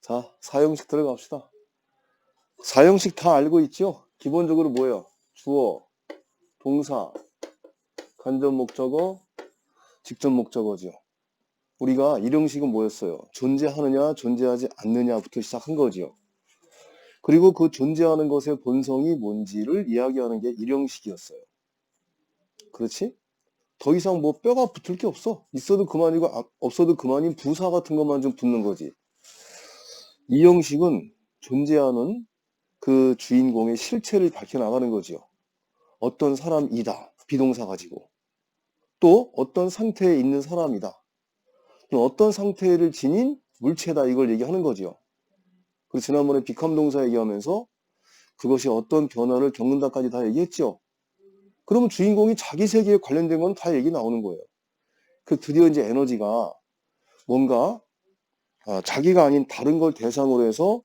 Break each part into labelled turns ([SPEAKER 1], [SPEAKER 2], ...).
[SPEAKER 1] 자, 사형식 들어갑시다. 사형식 다 알고 있죠? 기본적으로 뭐예요? 주어, 동사, 간접 목적어, 직접 목적어죠. 우리가 일형식은 뭐였어요? 존재하느냐, 존재하지 않느냐부터 시작한 거지요. 그리고 그 존재하는 것의 본성이 뭔지를 이야기하는 게 일형식이었어요. 그렇지? 더 이상 뭐 뼈가 붙을 게 없어. 있어도 그만이고 아- 없어도 그만인 부사 같은 것만 좀 붙는 거지. 이 형식은 존재하는 그 주인공의 실체를 밝혀나가는 거지요. 어떤 사람이다. 비동사 가지고. 또 어떤 상태에 있는 사람이다. 또 어떤 상태를 지닌 물체다. 이걸 얘기하는 거지요. 그리고 지난번에 비캄동사 얘기하면서 그것이 어떤 변화를 겪는다까지 다 얘기했죠. 그러면 주인공이 자기 세계에 관련된 건 다 얘기 나오는 거예요. 그 드디어 이제 에너지가 뭔가 아, 자기가 아닌 다른 걸 대상으로 해서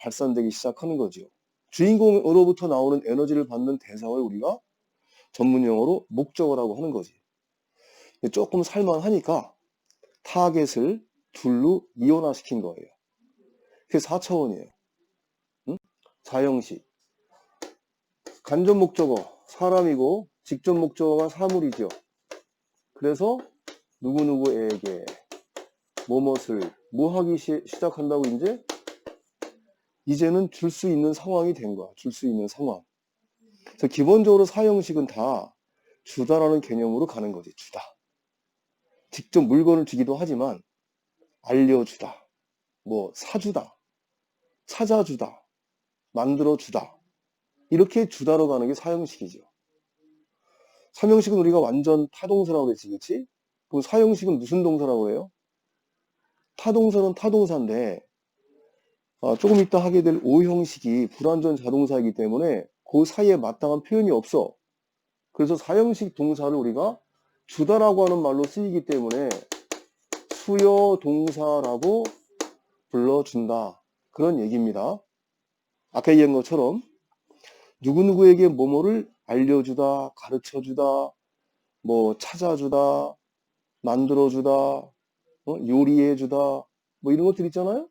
[SPEAKER 1] 발산되기 시작하는 거지요. 주인공으로부터 나오는 에너지를 받는 대상을 우리가 전문 용어로 목적어라고 하는 거지. 조금 살만하니까 타겟을 둘로 이온화시킨 거예요. 그게 4차원이에요. 응? 4형식. 간접 목적어, 사람이고, 직접 목적어가 사물이죠. 그래서, 누구누구에게, 뭐뭇을, 뭐 하기 시, 시작한다고 이제? 이제는 줄 수 있는 상황이 된 거야. 줄 수 있는 상황. 그래서 기본적으로 사형식은 다 주다라는 개념으로 가는 거지. 주다. 직접 물건을 주기도 하지만, 알려주다. 뭐, 사주다. 찾아주다. 만들어주다. 이렇게 주다로 가는 게 사형식이죠. 삼형식은 우리가 완전 타동사라고 그랬지, 그치? 사형식은 무슨 동사라고 해요? 타동사는 타동사인데, 아, 조금 이따 하게 될 오형식이 불완전 자동사이기 때문에 그 사이에 마땅한 표현이 없어. 그래서 사형식 동사를 우리가 주다라고 하는 말로 쓰이기 때문에 수여 동사라고 불러준다. 그런 얘기입니다. 아까 얘기한 것처럼 누구누구에게 뭐뭐를 알려주다, 가르쳐주다, 뭐 찾아주다, 만들어주다, 어? 요리해주다, 뭐 이런 것들 있잖아요?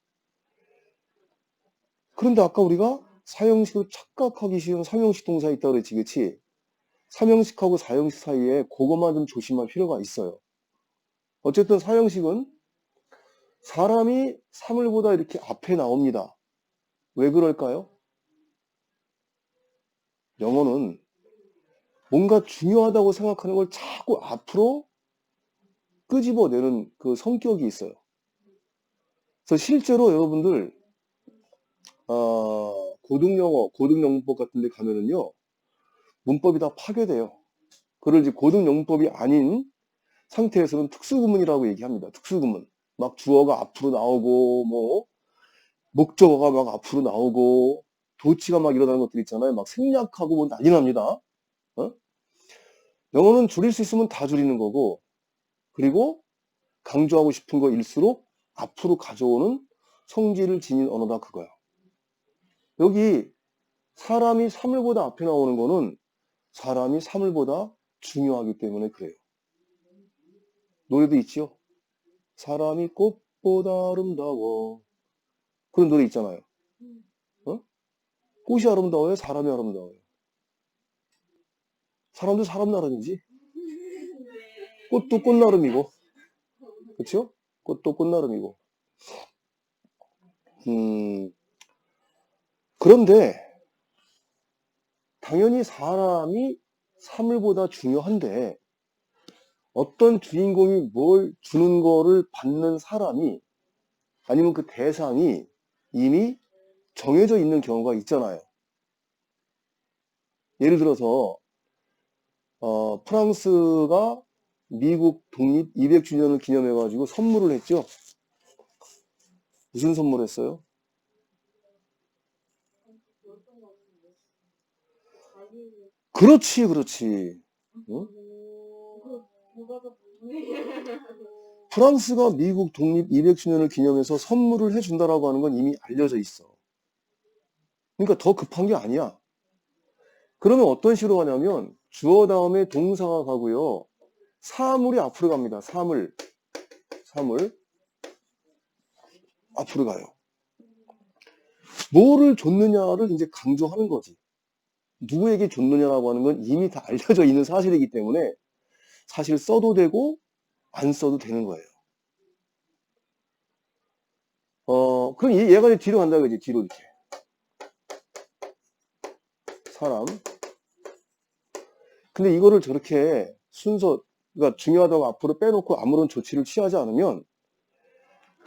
[SPEAKER 1] 그런데 아까 우리가 사형식으로 착각하기 쉬운 삼형식 동사 있다고 그랬지, 그치? 삼형식하고 사형식 사이에 그것만 좀 조심할 필요가 있어요. 어쨌든 사형식은 사람이 사물보다 이렇게 앞에 나옵니다. 왜 그럴까요? 영어는 뭔가 중요하다고 생각하는 걸 자꾸 앞으로 끄집어내는 그 성격이 있어요. 그래서 실제로 여러분들 어, 고등영어, 고등영문법 같은 데 가면은요, 문법이 다 파괴돼요. 그걸 이제 고등영문법이 아닌 상태에서는 특수구문이라고 얘기합니다. 특수구문. 막 주어가 앞으로 나오고, 뭐, 목적어가 막 앞으로 나오고, 도치가 막 일어나는 것들 있잖아요. 막 생략하고 뭐 난리 납니다. 어? 영어는 줄일 수 있으면 다 줄이는 거고, 그리고 강조하고 싶은 거일수록 앞으로 가져오는 성질을 지닌 언어다 그거야. 여기 사람이 사물보다 앞에 나오는 거는 사람이 사물보다 중요하기 때문에 그래요. 노래도 있지요. 사람이 꽃보다 아름다워. 그런 노래 있잖아요. 어? 꽃이 아름다워요? 사람이 아름다워요? 사람도 사람 나름이지. 꽃도 꽃 나름이고. 그렇죠? 꽃도 꽃 나름이고. 음, 그런데 당연히 사람이 사물보다 중요한데 어떤 주인공이 뭘 주는 거를 받는 사람이 아니면 그 대상이 이미 정해져 있는 경우가 있잖아요. 예를 들어서 어, 프랑스가 미국 독립 200주년을 기념해 가지고 선물을 했죠. 무슨 선물했어요? 그렇지, 그렇지. 응? 프랑스가 미국 독립 200주년을 기념해서 선물을 해준다라고 하는 건 이미 알려져 있어. 그러니까 더 급한 게 아니야. 그러면 어떤 식으로 가냐면 주어 다음에 동사가 가고요. 사물이 앞으로 갑니다. 사물. 사물. 앞으로 가요. 뭐를 줬느냐를 이제 강조하는 거지. 누구에게 줬느냐라고 하는 건 이미 다 알려져 있는 사실이기 때문에 사실 써도 되고 안 써도 되는 거예요. 어, 그럼 얘- 얘가 뒤로 간다 그지? 뒤로 이렇게. 사람. 근데 이거를 저렇게 순서, 그러니까 중요하다고 앞으로 빼놓고 아무런 조치를 취하지 않으면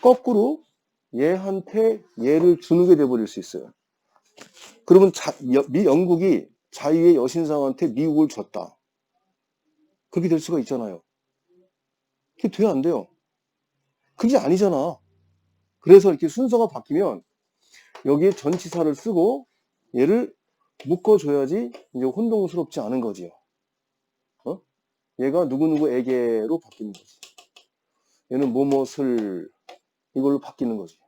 [SPEAKER 1] 거꾸로 얘한테 얘를 주는 게 돼버릴 수 있어요. 그러면 자- 여- 미 영국이 자유의 여신상한테 미국을 줬다. 그렇게 될 수가 있잖아요. 그게 돼야 안 돼요. 그게 아니잖아. 그래서 이렇게 순서가 바뀌면 여기에 전치사를 쓰고 얘를 묶어줘야지 이제 혼동스럽지 않은 거지요. 어? 얘가 누구누구에게로 바뀌는 거지. 얘는 뭐뭇을 이걸로 바뀌는 거지.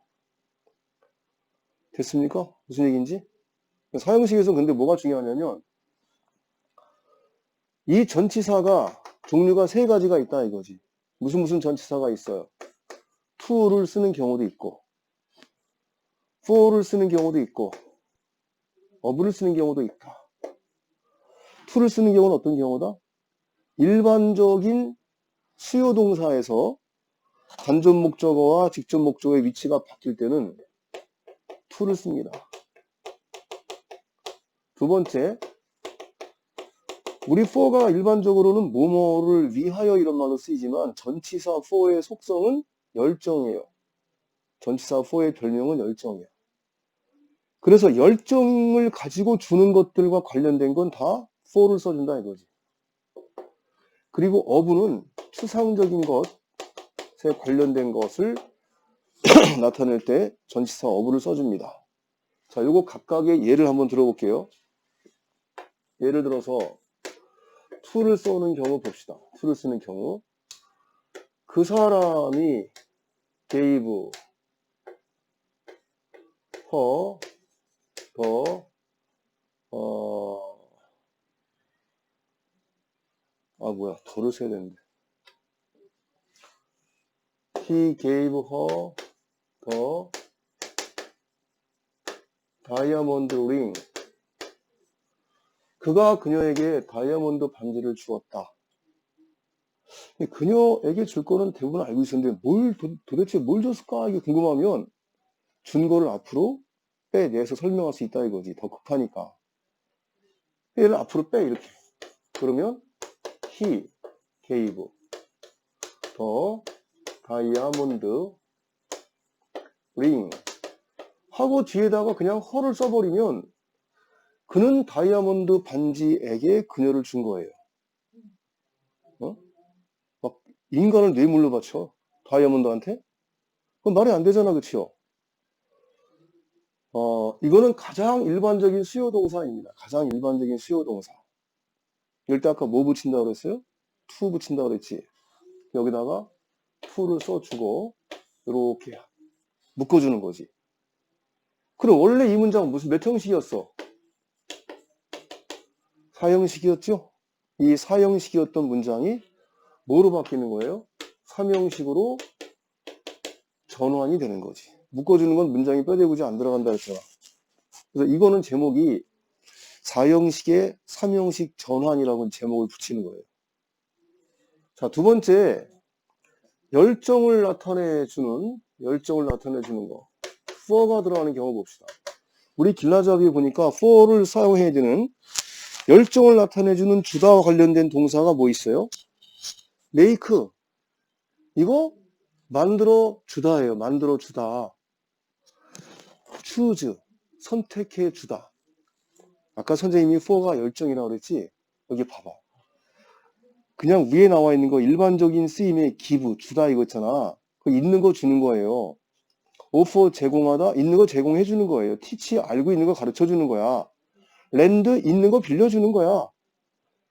[SPEAKER 1] 됐습니까? 무슨 얘기인지? 사형식에서 근데 뭐가 중요하냐면 이 전치사가 종류가 세 가지가 있다 이거지. 무슨 무슨 전치사가 있어요. to를 쓰는 경우도 있고 for를 쓰는 경우도 있고 of를 쓰는 경우도 있다. to를 쓰는 경우는 어떤 경우다? 일반적인 수요 동사에서 간접 목적어와 직접 목적어의 위치가 바뀔 때는 to를 씁니다. 두 번째, 우리 for가 일반적으로는 뭐뭐를 위하여 이런 말로 쓰이지만 전치사 for의 속성은 열정이에요. 전치사 for의 별명은 열정이에요. 그래서 열정을 가지고 주는 것들과 관련된 건 다 for를 써준다 이거지. 그리고 어부는 추상적인 것에 관련된 것을 나타낼 때 전치사 어부를 써줍니다. 자, 요거 각각의 예를 한번 들어볼게요. 예를 들어서 to를 써는 경우 봅시다. to를 쓰는 경우 그 사람이 gave her the 어, 아 뭐야. 더를 써야 되는데. He gave her the diamond ring. 그가 그녀에게 다이아몬드 반지를 주었다. 그녀에게 줄 거는 대부분 알고 있었는데 뭘 도, 도대체 뭘 줬을까? 이게 궁금하면 준 거를 앞으로 빼내서 설명할 수 있다 이거지. 더 급하니까. 얘를 앞으로 빼 이렇게. 그러면 he gave the diamond ring 하고 뒤에다가 그냥 허를 써버리면 그는 다이아몬드 반지에게 그녀를 준 거예요. 어? 막 인간을 뇌물로 바쳐 다이아몬드한테? 그건 말이 안 되잖아, 그치요? 어, 이거는 가장 일반적인 수요 동사입니다. 가장 일반적인 수요 동사. 이럴 때 아까 뭐 붙인다고 그랬어요? to 붙인다고 그랬지. 여기다가 to를 써주고 이렇게 묶어주는 거지. 그럼 원래 이 문장은 무슨 몇 형식이었어? 사형식이었죠? 이 사형식이었던 문장이 뭐로 바뀌는 거예요? 삼형식으로 전환이 되는 거지. 묶어주는 건 문장이 뼈대구지 안 들어간다 했잖아. 그래서 이거는 제목이 사형식의 삼형식 전환이라고 제목을 붙이는 거예요. 자, 두 번째, 열정을 나타내주는, 열정을 나타내주는 거. for가 들어가는 경우 봅시다. 우리 길라잡이 보니까 for를 사용해야 되는 열정을 나타내주는 주다와 관련된 동사가 뭐 있어요? make. 이거 만들어 주다예요. 만들어 주다. choose. 선택해 주다. 아까 선생님이 for가 열정이라고 그랬지? 여기 봐봐. 그냥 위에 나와 있는 거 일반적인 쓰임의 give, 주다 이거 있잖아. 그 있는 거 주는 거예요. offer 제공하다, 있는 거 제공해 주는 거예요. teach 알고 있는 거 가르쳐 주는 거야. 랜드 있는 거 빌려 주는 거야.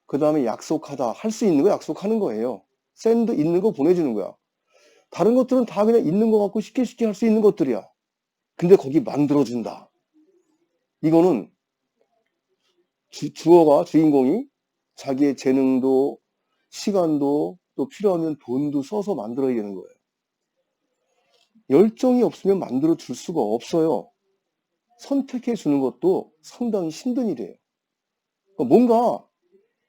[SPEAKER 1] 그 다음에 약속하다. 할 수 있는 거 약속하는 거예요. 샌드 있는 거 보내주는 거야. 다른 것들은 다 그냥 있는 거 갖고 쉽게 쉽게 할 수 있는 것들이야. 근데 거기 만들어준다. 이거는 주, 주어가 주인공이 자기의 재능도 시간도 또 필요하면 돈도 써서 만들어야 되는 거예요. 열정이 없으면 만들어 줄 수가 없어요. 선택해 주는 것도 상당히 힘든 일이에요. 그러니까 뭔가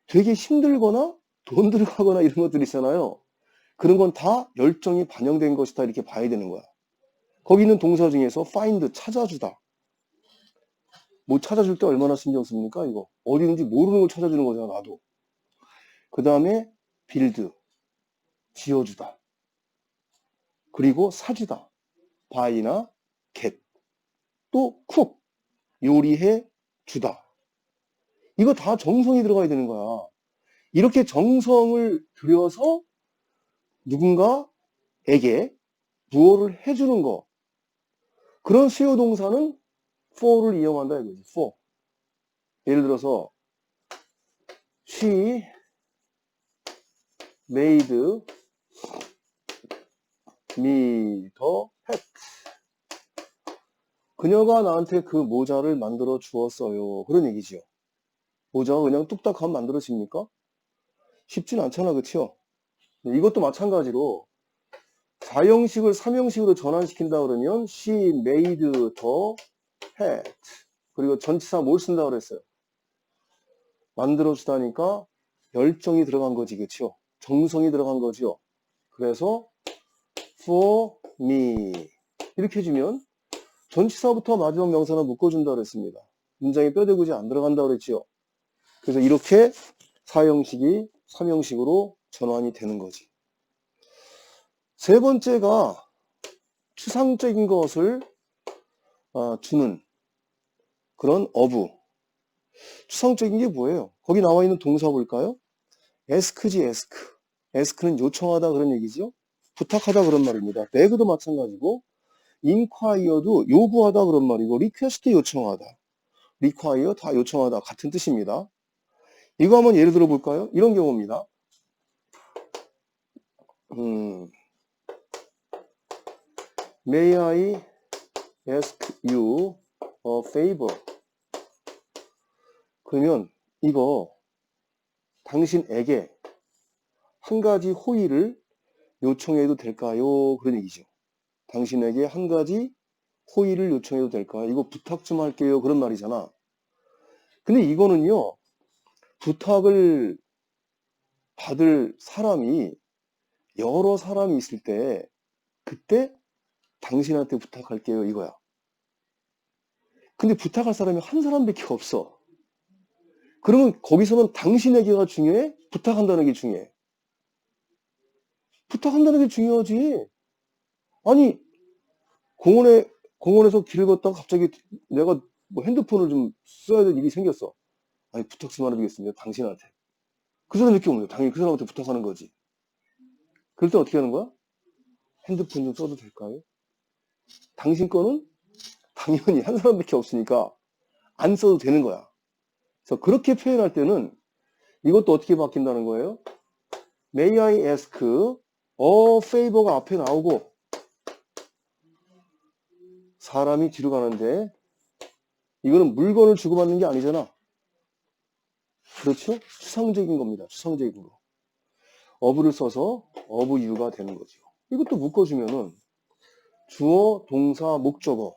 [SPEAKER 1] 되게 힘들거나 돈 들어가거나 이런 것들 있잖아요. 그런 건 다 열정이 반영된 것이다 이렇게 봐야 되는 거야. 거기 있는 동사 중에서 find 찾아주다. 뭐 찾아줄 때 얼마나 신경 씁니까 이거 어디 있는지 모르는 걸 찾아주는 거잖아 나도. 그 다음에 build 지어주다. 그리고 사주다. buy나 get 또 cook 요리해 주다. 이거 다 정성이 들어가야 되는 거야. 이렇게 정성을 들여서 누군가에게 무엇을 해주는 거. 그런 수요 동사는 for를 이용한다 이거지. for. 예를 들어서 she made me the hat. 그녀가 나한테 그 모자를 만들어 주었어요. 그런 얘기지요. 모자가 그냥 뚝딱 하면 만들어집니까? 쉽진 않잖아? 네, 이것도 마찬가지로 4형식을 3형식으로 전환시킨다 그러면 she made the hat 그리고 전치사 뭘 쓴다 그랬어요? 만들어 주다니까 열정이 들어간 거지 그치요? 정성이 들어간 거지요. 그래서 for me 이렇게 해주면 전치사부터 마지막 명사는 묶어준다 그랬습니다. 문장에 뼈대구지 안 들어간다 그랬지요. 그래서 이렇게 4형식이 3형식으로 전환이 되는 거지. 세 번째가 추상적인 것을 아, 주는 그런 어부. 추상적인 게 뭐예요? 거기 나와 있는 동사 볼까요? ask지 ask. ask는 요청하다 그런 얘기죠. 부탁하다 그런 말입니다. beg도 마찬가지고 inquire도 요구하다 그런 말이고 request 요청하다. require 다 요청하다 같은 뜻입니다. 이거 한번 예를 들어 볼까요? 이런 경우입니다. 음, May I ask you a favor? 그러면 이거 당신에게 한 가지 호의를 요청해도 될까요? 그런 얘기죠. 당신에게 한 가지 호의를 요청해도 될까요? 이거 부탁 좀 할게요. 그런 말이잖아. 근데 이거는요, 부탁을 받을 사람이 여러 사람이 있을 때 그때 당신한테 부탁할게요 이거야. 근데 부탁할 사람이 한 사람밖에 없어. 그러면 거기서는 당신에게가 중요해? 부탁한다는 게 중요해? 부탁한다는 게 중요하지. 아니 공원에 공원에서 길을 걷다가 갑자기 내가 뭐 핸드폰을 좀 써야 될 일이 생겼어. 아니 부탁 좀 하나 드리겠습니다. 당신한테. 그 사람 느낌 없네요. 당연히 그 사람한테 부탁하는 거지. 그럴 때 어떻게 하는 거야? 핸드폰 좀 써도 될까요? 당신 거는 당연히 한 사람밖에 없으니까 안 써도 되는 거야. 그래서 그렇게 표현할 때는 이것도 어떻게 바뀐다는 거예요? May I ask a favor가 앞에 나오고 사람이 뒤로 가는데 이거는 물건을 주고받는 게 아니잖아. 그렇죠? 추상적인 겁니다. 추상적으로. 어부를 써서 어부유가 되는 거죠. 이것도 묶어주면은 주어, 동사, 목적어로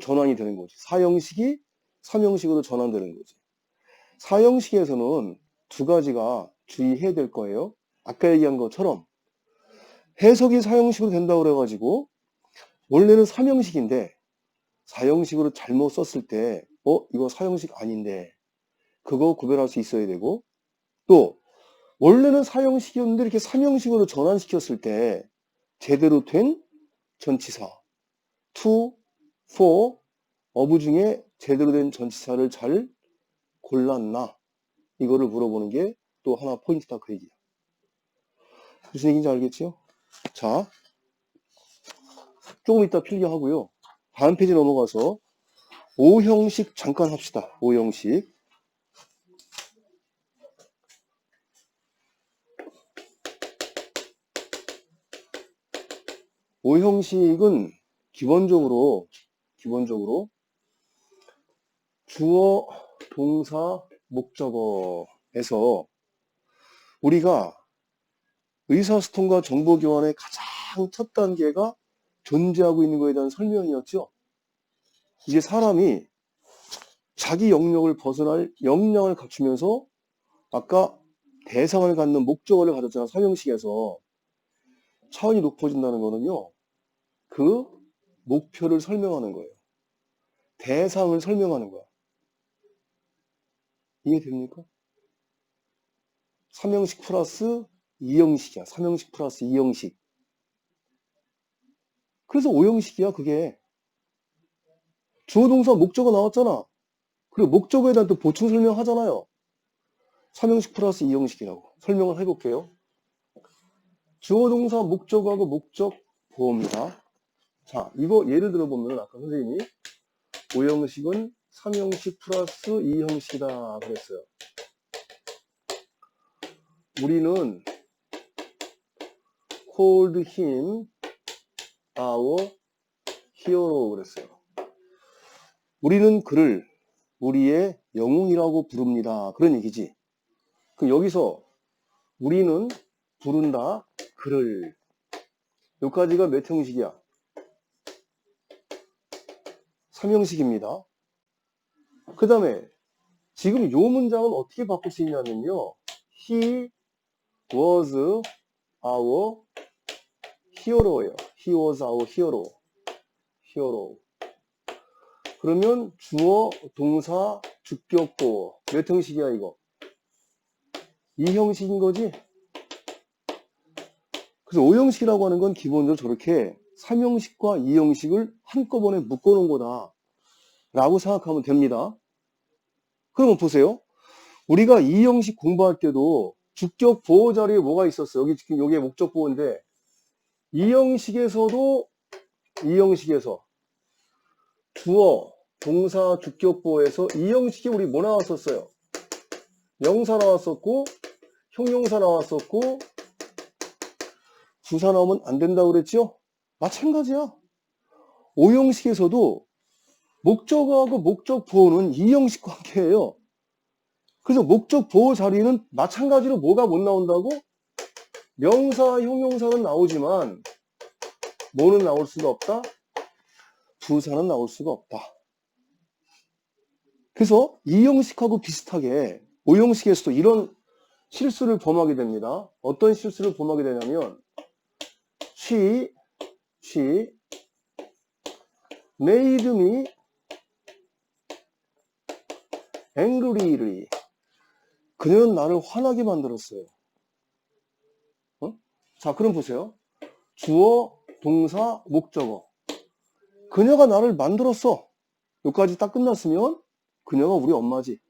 [SPEAKER 1] 전환이 되는 거지. 사형식이 삼형식으로 전환되는 거지. 사형식에서는 두 가지가 주의해야 될 거예요. 아까 얘기한 것처럼 해석이 사형식으로 된다고 그래가지고 원래는 삼형식인데 사형식으로 잘못 썼을 때 어? 이거 사형식 아닌데 그거 구별할 수 있어야 되고 또 원래는 사형식이었는데 이렇게 삼형식으로 전환시켰을 때 제대로 된 전치사 to, for, 어부 중에 제대로 된 전치사를 잘 골랐나? 이거를 물어보는 게 또 하나 포인트다 그 얘기야. 무슨 얘기인지 알겠지요? 자 조금 이따 필기하고요. 다음 페이지 넘어가서 오형식 잠깐 합시다. 오형식. 오형식은 기본적으로 기본적으로 주어, 동사, 목적어에서 우리가 의사소통과 정보교환의 가장 첫 단계가 존재하고 있는 것에 대한 설명이었죠. 이제 사람이 자기 영역을 벗어날 역량을 갖추면서 아까 대상을 갖는 목적어를 가졌잖아, 삼형식에서. 차원이 높아진다는 거는요, 그 목표를 설명하는 거예요. 대상을 설명하는 거야. 이해됩니까? 삼형식 플러스 이형식이야. 삼형식 플러스 이형식. 그래서 오형식이야, 그게. 주어 동사 목적어 나왔잖아. 그리고 목적어에 대한 또 보충 설명하잖아요. 삼형식 플러스 이형식이라고. 설명을 해볼게요. 주어 동사 목적어하고 목적 보호입니다. 자, 이거 예를 들어보면 아까 선생님이 오형식은 삼형식 플러스 이형식이다 그랬어요. 우리는 called him our hero 그랬어요. 우리는 그를 우리의 영웅이라고 부릅니다. 그런 얘기지. 그 여기서 우리는 부른다 그를 여기까지가 몇 형식이야? 삼형식입니다. 그 다음에 지금 요 문장은 어떻게 바꿀 수 있냐면요. He was our hero예요. He was our hero. hero. 그러면 주어, 동사, 주격보 몇 형식이야 이거? 이 형식인 거지? 그래서 5형식이라고 하는 건 기본적으로 저렇게 3형식과 2형식을 한꺼번에 묶어놓은 거다. 라고 생각하면 됩니다. 그러면 보세요. 우리가 2형식 공부할 때도 주격 보호 자리에 뭐가 있었어요? 여기 지금 여기에 목적 보호인데 2형식에서도 2형식에서 주어, 동사, 주격 보호에서 2형식이 우리 뭐 나왔었어요? 명사 나왔었고 형용사 나왔었고 부사 나오면 안 된다고 그랬죠? 마찬가지야. 5형식에서도 목적어하고 목적 보호는 2형식 관계예요. 그래서 목적 보호 자리는 마찬가지로 뭐가 못 나온다고? 명사, 형용사는 나오지만 뭐는 나올 수가 없다? 부사는 나올 수가 없다. 그래서 2형식하고 비슷하게 5형식에서도 이런 실수를 범하게 됩니다. 어떤 실수를 범하게 되냐면 she, she made me angryly. 그녀는 나를 화나게 만들었어요. 어? 자, 그럼 보세요. 주어, 동사, 목적어. 그녀가 나를 만들었어. 여기까지 딱 끝났으면 그녀가 우리 엄마지.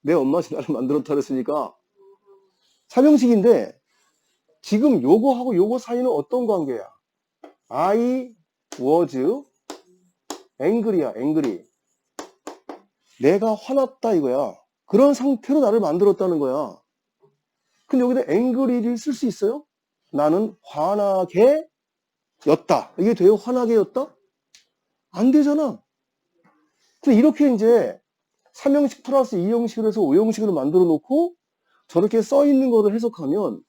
[SPEAKER 1] 내 엄마지 나를 만들었다 그랬으니까 삼형식인데 지금 요거하고 요거 사이는 어떤 관계야? I was angry야, angry. 내가 화났다 이거야. 그런 상태로 나를 만들었다는 거야. 근데 여기다 angry를 쓸 수 있어요? 나는 화나게 였다. 이게 돼요? 화나게 였다? 안 되잖아. 근데 이렇게 이제 3형식 플러스 2형식을 해서 5형식으로 만들어 놓고 저렇게 써 있는 거를 해석하면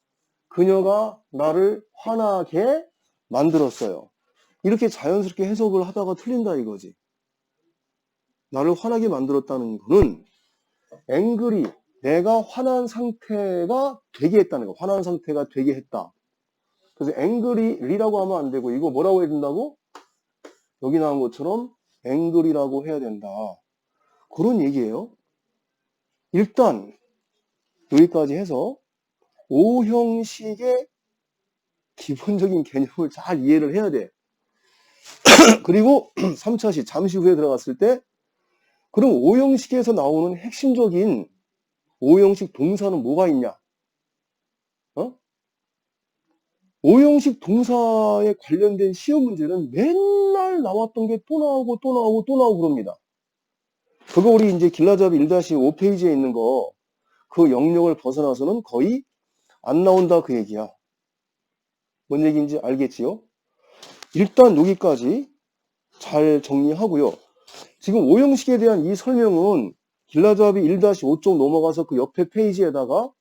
[SPEAKER 1] 그녀가 나를 화나게 만들었어요. 이렇게 자연스럽게 해석을 하다가 틀린다 이거지. 나를 화나게 만들었다는 거는 앵글이 내가 화난 상태가 되게 했다는 거. 화난 상태가 되게 했다. 그래서 앵글이라고 하면 안 되고 이거 뭐라고 해야 된다고? 여기 나온 것처럼 앵글이라고 해야 된다. 그런 얘기예요. 일단 여기까지 해서 오형식의 기본적인 개념을 잘 이해를 해야 돼. 그리고 3차시 잠시 후에 들어갔을 때 그럼 오형식에서 나오는 핵심적인 오형식 동사는 뭐가 있냐? 어? 오형식 동사에 관련된 시험 문제는 맨날 나왔던 게 또 나오고 또 나오고 또 나오고 그럽니다. 그거 우리 이제 길라잡이 1-5페이지에 있는 거, 그 영역을 벗어나서는 거의 안 나온다 그 얘기야. 뭔 얘기인지 알겠지요? 일단 여기까지 잘 정리하고요. 지금 오형식에 대한 이 설명은 길라잡이 1-5쪽 넘어가서 그 옆에 페이지에다가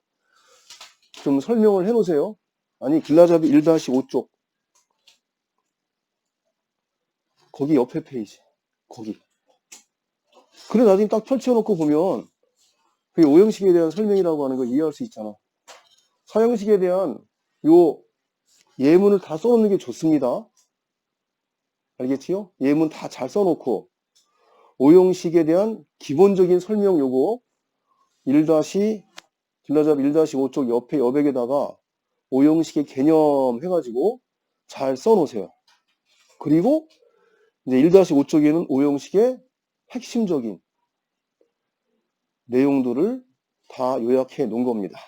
[SPEAKER 1] 좀 설명을 해 놓으세요. 아니 길라잡이 1-5쪽 거기 옆에 페이지. 거기. 그래 나중에 딱 펼쳐 놓고 보면 그게 오형식에 대한 설명이라고 하는 걸 이해할 수 있잖아. 사형식에 대한 요 예문을 다 써놓는 게 좋습니다. 알겠지요? 예문 다 잘 써놓고 오형식에 대한 기본적인 설명 요거 1 길라잡 1-5쪽 옆에 여백에다가 오형식의 개념 해가지고 잘 써놓으세요. 그리고 이제 1-5쪽에는 오형식의 핵심적인 내용들을 다 요약해 놓은 겁니다.